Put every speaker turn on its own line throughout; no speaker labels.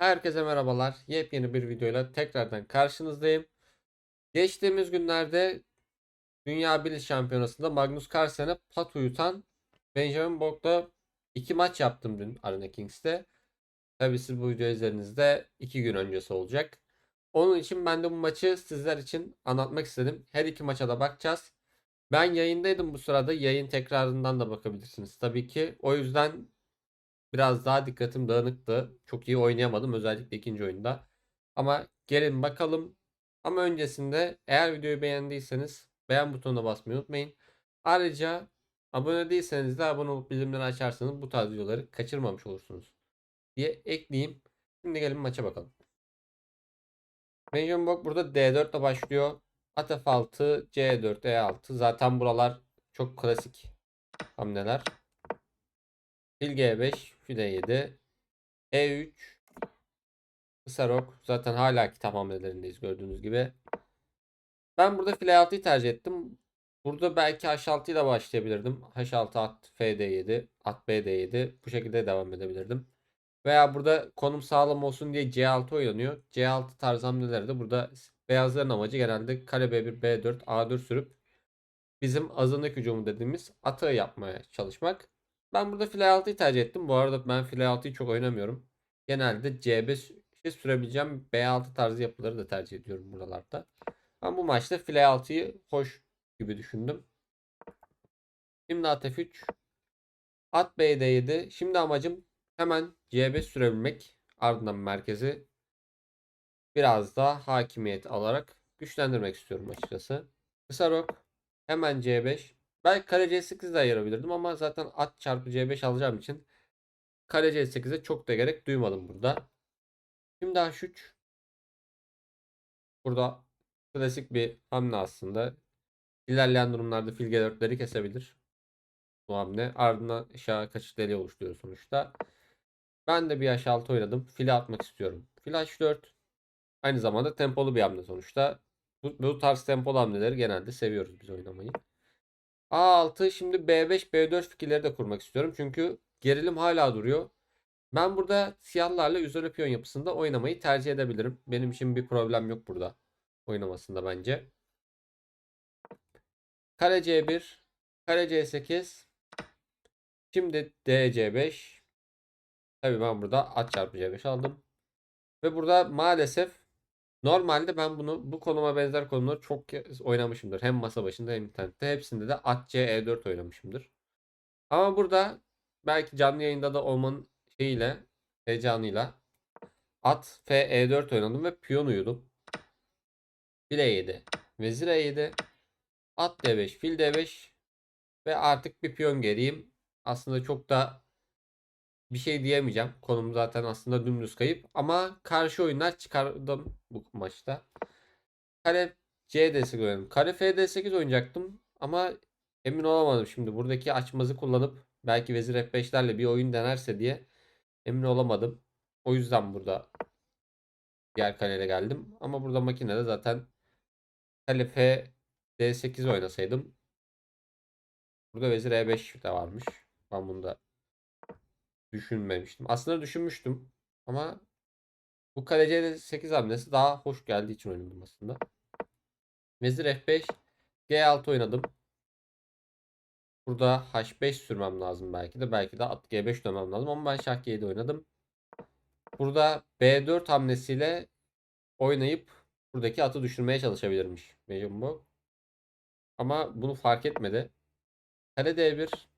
Herkese merhabalar. Yepyeni bir videoyla tekrardan karşınızdayım. Geçtiğimiz günlerde Dünya Bilis Şampiyonası'nda Magnus Carlsen'e pat uyutan Benjamin Borg'la iki maç yaptım dün Arena Kings'te. Tabi siz bu videoyu izlediğinizde iki gün öncesi olacak. Onun için ben de bu maçı sizler için anlatmak istedim. Her iki maça da bakacağız. Ben yayındaydım bu sırada. Yayın tekrarından da bakabilirsiniz tabii ki. O yüzden Biraz daha dikkatim dağınıktı. Çok iyi oynayamadım özellikle ikinci oyunda. Ama gelin bakalım. Ama öncesinde eğer videoyu beğendiyseniz beğen butonuna basmayı unutmayın. Ayrıca abone değilseniz de abone olup bildirimleri açarsanız bu tarz videoları kaçırmamış olursunuz diye ekleyeyim. Şimdi gelin maça bakalım. Benjamin Borg burada D4 ile başlıyor. At F6, C4, E6. Zaten buralar çok klasik hamleler. Fil G5, fil E7, E3, kısa rok. Zaten hala kitap hamlelerindeyiz gördüğünüz gibi. Ben burada fil E6'yı tercih ettim. Burada belki H6 ile başlayabilirdim. H6 at FD7, at BD7 bu şekilde devam edebilirdim. Veya burada konum sağlam olsun diye C6 oynanıyor. C6 tarzı hamlelerde burada beyazların amacı genelde kale B1, B4, A4 sürüp bizim azınlık hücumu dediğimiz atağı yapmaya çalışmak. Ben burada file 6'yı tercih ettim. Bu arada ben file 6'yı çok oynamıyorum. Genelde C5 şey sürebileceğim B6 tarzı yapıları da tercih ediyorum buralarda. Ama bu maçta file 6'yı hoş gibi düşündüm. Şimdi at F3. At B7. Şimdi amacım hemen C5 sürebilmek. Ardından merkezi biraz daha hakimiyet alarak güçlendirmek istiyorum açıkçası. Kısa rok. Hemen C5. Belki kale C8 de ayırabilirdim ama zaten at çarpı C5 alacağım için kale C8'e çok da gerek duymadım burada. Şimdi H3. Burada klasik bir hamle aslında. İlerleyen durumlarda fil G4'leri kesebilir. Bu hamle. Ardından aşağı kaçış deliği oluşturuyor sonuçta. Ben de bir H6 oynadım. Fili atmak istiyorum. Fil H4. Aynı zamanda tempolu bir hamle sonuçta. Bu, bu tarz tempolu hamleleri genelde seviyoruz biz oynamayı. A6 şimdi B5 B4 fikirleri de kurmak istiyorum. Çünkü gerilim hala duruyor. Ben burada siyahlarla üzeri piyon yapısında oynamayı tercih edebilirim. Benim için bir problem yok burada oynamasında bence. Kare C1, kare C8. Şimdi DC5. Tabii ben burada at çarpı C5 aldım. Ve burada maalesef Normalde ben bunu bu konuma benzer konuları çok oynamışımdır. Hem masa başında hem internette. Hepsinde de at C E4 oynamışımdır. Ama burada belki canlı yayında da olmanın şeyiyle heyecanıyla at F E4 oynadım ve piyon uyudum. Fil E7, vezir E7, at D5, fil D5 ve artık bir piyon geriyim. Aslında çok da bir şey diyemeyeceğim. Konum zaten aslında dümdüz kayıp. Ama karşı oyunlar çıkardım bu maçta. Kare C D8 oynadım. Kare F D8 oynayacaktım. Ama emin olamadım şimdi. Buradaki açmazı kullanıp belki vezir F5'lerle bir oyun denerse diye emin olamadım. O yüzden burada diğer kaleyle geldim. Ama burada makinede zaten kale F D8 oynasaydım burada vezir E5 de varmış. Ben bunu da düşünmemiştim. Aslında düşünmüştüm ama bu kaleciye 8 hamlesi daha hoş geldiği için oynadım aslında. Vezir F5 G6 oynadım. Burada H5 sürmem lazım belki de. Belki de at G5 dönmem lazım ama ben şah G7 oynadım. Burada B4 hamlesiyle oynayıp buradaki atı düşürmeye çalışabilirmiş Mecumbo. Ama bunu fark etmedi. Kale D1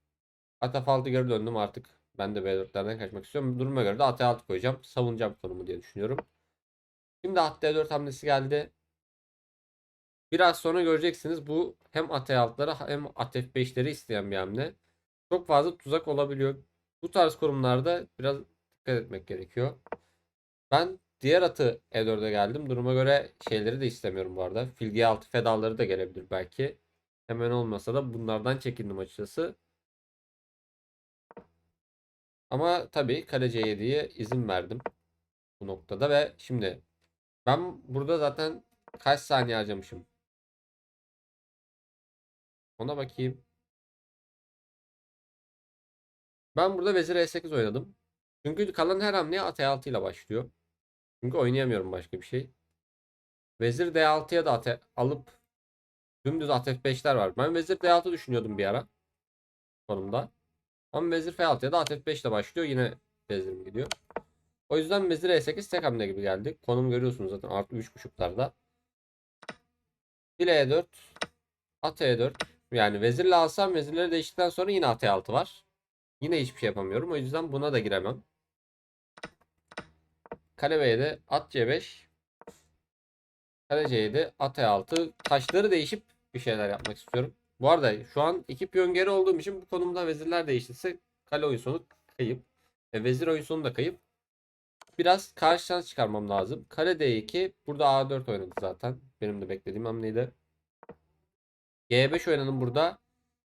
at F6 geri döndüm artık ben de B4'lerden kaçmak istiyorum. Duruma göre de at 6 koyacağım. Savunacağım konumu diye düşünüyorum. Şimdi at D4 hamlesi geldi. Biraz sonra göreceksiniz bu hem at 6'ları hem at F5'leri isteyen bir hamle. Çok fazla tuzak olabiliyor. Bu tarz konumlarda biraz dikkat etmek gerekiyor. Ben diğer atı E4'e geldim. Duruma göre şeyleri de istemiyorum bu arada. Fil G6 fedalları da gelebilir belki. Hemen olmasa da bunlardan çekindim açıkçası. Ama tabii kaleci 7'ye izin verdim bu noktada ve şimdi ben burada zaten kaç saniye harcamışım? Ona bakayım. Ben burada vezir e8 oynadım. Çünkü kalan her hamleye at e6 ile başlıyor. Çünkü oynayamıyorum başka bir şey. Vezir D6'ya da ate alıp dümdüz at F5'ler var. Ben vezir D6 düşünüyordum bir ara. Konumda. Ama vezir F6'ya da at F5 ile başlıyor. Yine vezirim gidiyor. O yüzden vezir E8 tek hamle gibi geldi. Konum görüyorsunuz zaten artı 3.5'larda. Fil E4. At E4. Yani vezirle alsam vezirleri değiştikten sonra yine at E6 var. Yine hiçbir şey yapamıyorum. O yüzden buna da giremem. Kale B'de at C5. Kale C7 at E6. Taşları değişip bir şeyler yapmak istiyorum. Bu arada şu an iki piyon geri olduğum için bu konumda vezirler değiştirse kale oyun sonu kayıp. Ve vezir oyun sonu da kayıp. Biraz karşı şans çıkarmam lazım. Kale D2. Burada A4 oynadı zaten. Benim de beklediğim hamleydi. G5 oynadım burada.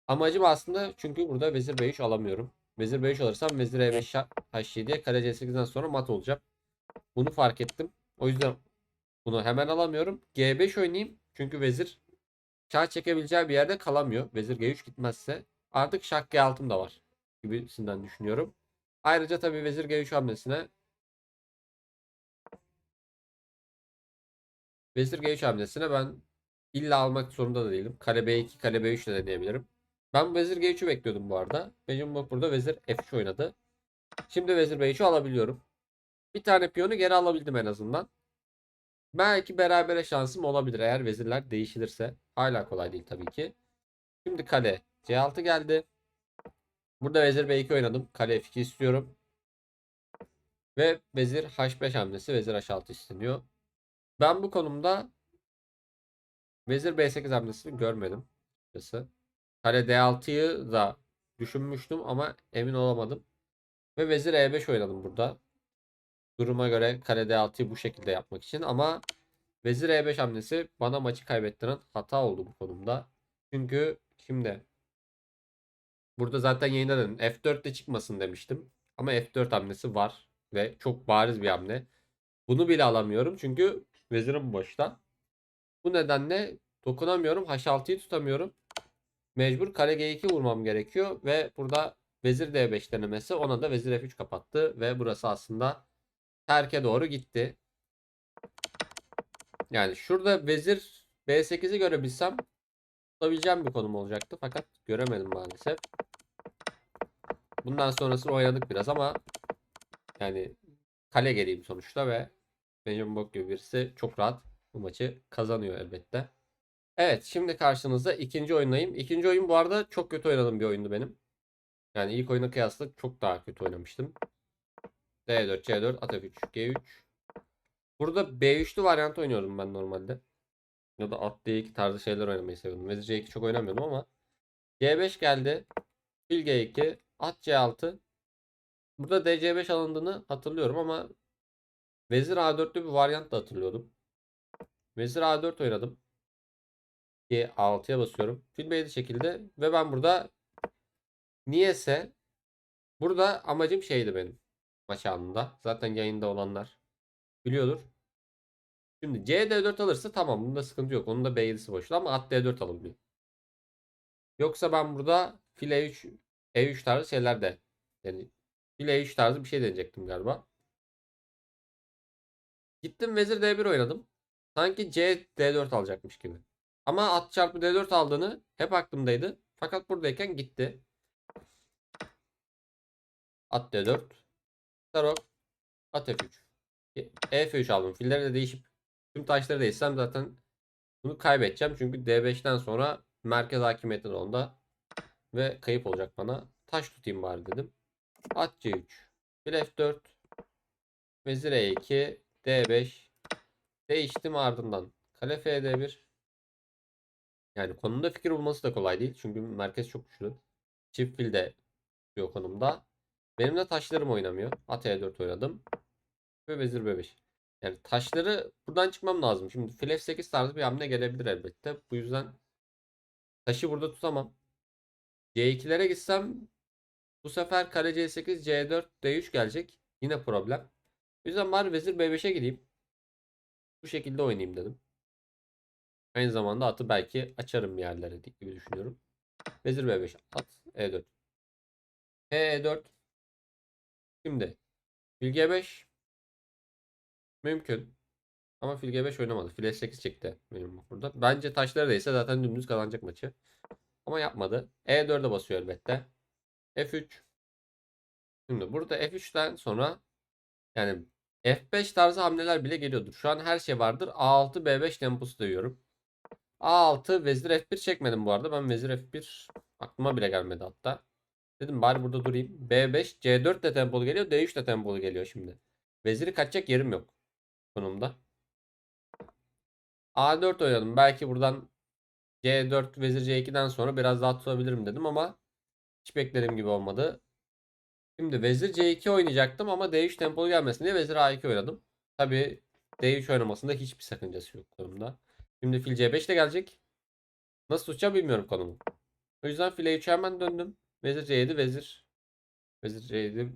Amacım aslında çünkü burada vezir B3 alamıyorum. Vezir B3 alırsam vezir E5 H7'ye kale C8'den sonra mat olacağım. Bunu fark ettim. O yüzden bunu hemen alamıyorum. G5 oynayayım. Çünkü vezir şah çekebileceği bir yerde kalamıyor. Vezir G3 gitmezse. Artık şah G6'm da var. Gibisinden düşünüyorum. Ayrıca tabii vezir G3 hamlesine Vezir G3 hamlesine ben illa almak zorunda da değilim. Kale B2, kale B3 de deneyebilirim. Ben vezir G3'ü bekliyordum bu arada. Mecnun burada vezir F3 oynadı. Şimdi vezir B3'ü alabiliyorum. Bir tane piyonu geri alabildim en azından. Belki berabere şansım olabilir eğer vezirler değişilirse. Hala kolay değil tabii ki. Şimdi kale C6 geldi. Burada vezir B2 oynadım. Kale F2 istiyorum. Ve vezir H5 hamlesi vezir H6 isteniyor. Ben bu konumda vezir B8 hamlesini görmedim. Açıkçası. Kale D6'yı da düşünmüştüm ama emin olamadım. Ve vezir E5 oynadım burada. Duruma göre kale D6'yı bu şekilde yapmak için ama vezir E5 hamlesi bana maçı kaybettiren hata oldu bu konumda. Çünkü şimdi burada zaten yayında dedim F4'te çıkmasın demiştim. Ama F4 hamlesi var ve çok bariz bir hamle. Bunu bile alamıyorum çünkü vezirim boşta. Bu nedenle dokunamıyorum. H6'yı tutamıyorum. Mecbur kale G2 vurmam gerekiyor ve burada vezir D5 denemesi ona da vezir F3 kapattı ve burası aslında terke doğru gitti. Yani şurada vezir B8'i görebilsem tutabileceğim bir konum olacaktı fakat göremedim maalesef. Bundan sonrasını oynadık biraz ama yani kale geleyim sonuçta ve Benjamin Bok gibi birisi çok rahat bu maçı kazanıyor elbette. Evet şimdi karşınızda ikinci oyundayım. İkinci oyun bu arada çok kötü oynadığım bir oyundu benim. Yani ilk oyuna kıyasla çok daha kötü oynamıştım. D4, C4, at F3, G3. Burada B3'lü varyant oynuyordum ben normalde. Ya da at D2 tarzı şeyler oynamayı seviyordum. Vezir C2 çok oynamıyordum ama. G5 geldi. Fil G2, at C6. Burada DC5 alındığını hatırlıyorum ama Vezir A4'lü bir varyant da hatırlıyordum. Vezir A4 oynadım. G6'ya basıyorum. Fil B7 şekilde ve ben burada niyese burada amacım şeydi benim maç anında. Zaten yayında olanlar biliyordur. Şimdi C D4 alırsa tamam bunda sıkıntı yok. Onun da B7'si boşta ama at D4 alınmıyor. Yoksa ben burada fil E3 E3 tarzı şeyler de yani fil E3 tarzı bir şey deneyecektim galiba. Gittim vezir D1 oynadım. Sanki C D4 alacakmış gibi. Ama at çarpı D4 aldığını hep aklımdaydı. Fakat buradayken gitti. At D4. Tarok. At F3. E F3 aldım. Filleri de değişip tüm taşları değişsem zaten bunu kaybedeceğim. Çünkü D5'ten sonra merkez hakimiyeti de onda. Ve kayıp olacak bana. Taş tutayım bari dedim. At C3. Fil F4. Vezir E2. D5. Değiştim ardından. Kale F'de1. Yani konumda fikir bulması da kolay değil. Çünkü merkez çok güçlü. Çift fil de tutuyor konumda. Benim de taşlarım oynamıyor. At E4 oynadım. Ve vezir B5. Yani taşları buradan çıkmam lazım. Şimdi fil F8 tarzı bir hamle gelebilir elbette. Bu yüzden taşı burada tutamam. C2'lere gitsem bu sefer kale C8, C4, D3 gelecek. Yine problem. O yüzden bari vezir B5'e gideyim. Bu şekilde oynayayım dedim. Aynı zamanda atı belki açarım bir yerlere gibi düşünüyorum. Vezir B5 at E4. E4. Şimdi fil G5 Mümkün. Ama fil G5 oynamadı. Fil S8 çekti benim burada. Bence taşları değse zaten dümdüz kazanacak maçı. Ama yapmadı. E4'e basıyor elbette. F3. Şimdi burada F3'ten sonra yani F5 tarzı hamleler bile geliyordur. Şu an her şey vardır. A6 B5 temposu duyuyorum. A6 vezir F1 çekmedim bu arada. Ben vezir F1 aklıma bile gelmedi hatta. Dedim bari burada durayım. B5 C4 de tempolu geliyor. D3 de tempolu geliyor şimdi. Veziri kaçacak yerim yok konumda. A4 oynadım. Belki buradan C4 vezir C2'den sonra biraz daha tutabilirim dedim ama hiç beklediğim gibi olmadı. Şimdi vezir C2 oynayacaktım ama D3 tempolu gelmesin diye vezir A2 oynadım. Tabi D3 oynamasında hiçbir sakıncası yok konumda. Şimdi fil C5 de gelecek. Nasıl tutacağım bilmiyorum konumu. O yüzden fil E3'e hemen döndüm. Vezir C7 vezir. Vezir C7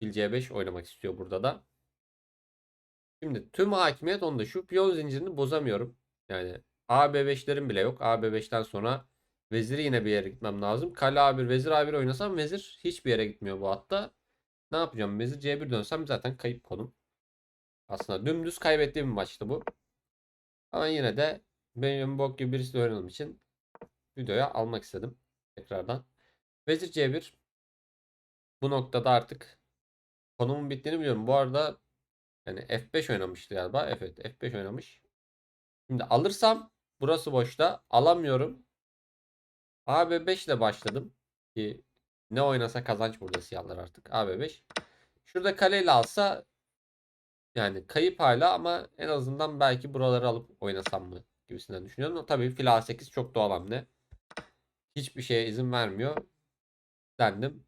fil C5 oynamak istiyor burada da. Şimdi tüm hakimiyet onda. Şu piyon zincirini bozamıyorum. Yani AB5'lerim bile yok. AB5'ten sonra veziri yine bir yere gitmem lazım. Kale A1, vezir A1 oynasam vezir hiçbir yere gitmiyor bu hatta. Ne yapacağım? Vezir C1 dönsem zaten kayıp konum. Aslında dümdüz kaybettiğim bir maçtı bu. Ama yine de benim bok gibi birisi oynadığım için videoya almak istedim. Tekrardan. Vezir C1 bu noktada artık konumun bittiğini biliyorum. Bu arada yani F5 oynamıştı galiba. Evet F5 oynamış. Şimdi alırsam burası boşta. Alamıyorum. AB5 ile başladım. Ki ne oynasa kazanç burada siyahlar artık. AB5. Şurada kaleyle alsa yani kayıp hala ama en azından belki buraları alıp oynasam mı gibisinden düşünüyorum. Tabii fil A8 çok doğal hamle. Hiçbir şeye izin vermiyor. Dendim.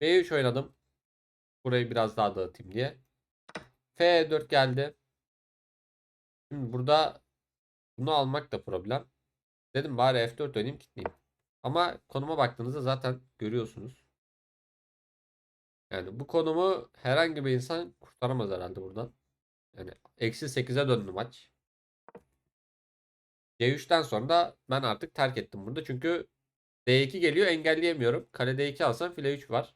B3 oynadım. Burayı biraz daha dağıtayım diye. F4 geldi. Şimdi burada bunu almak da problem. Dedim bari F4 oynayayım kitleyeyim. Ama konuma baktığınızda zaten görüyorsunuz. Yani bu konumu herhangi bir insan kurtaramaz herhalde buradan. Yani eksi 8'e döndü maç. C3'ten sonra da ben artık terk ettim burada. Çünkü D2 geliyor engelleyemiyorum. Kale D2 alsam file 3 var.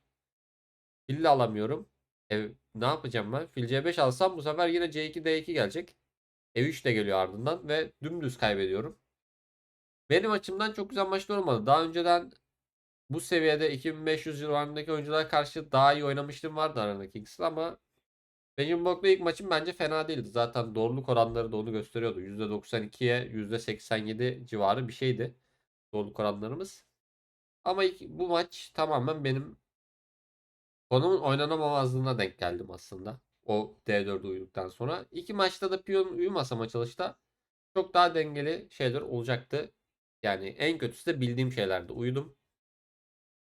Fille alamıyorum. E, ne yapacağım ben? Fil C5 alsam bu sefer yine C2 D2 gelecek. E3 de geliyor ardından ve dümdüz kaybediyorum. Benim açımdan çok güzel maçlar olmadı. Daha önceden bu seviyede 2500 civarındaki oyunculara karşı daha iyi oynamıştım vardı aradaki ikisi ama benim Bok'la ilk maçım bence fena değildi. Zaten doğruluk oranları da onu gösteriyordu. %92'ye %87 civarı bir şeydi. Doğruluk oranlarımız. Ama ilk, bu maç tamamen benim konumun oynanamamazlığına denk geldim aslında. O D4'ü uyuduktan sonra. İki maçta da piyon uyumasam açılışta çok daha dengeli şeyler olacaktı. Yani en kötüsü de bildiğim şeylerde uyudum.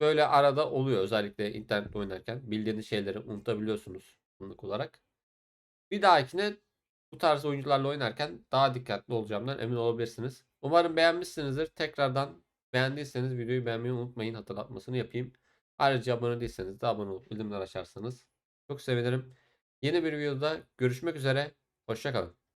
Böyle arada oluyor özellikle internet oynarken. Bildiğiniz şeyleri unutabiliyorsunuz anlık olarak. Bir dahakine bu tarz oyuncularla oynarken daha dikkatli olacağımdan emin olabilirsiniz. Umarım beğenmişsinizdir. Tekrardan beğendiyseniz videoyu beğenmeyi unutmayın. Hatırlatmasını yapayım. Ayrıca abone değilseniz de abone olup bildirimler açarsanız çok sevinirim. Yeni bir videoda görüşmek üzere. Hoşçakalın.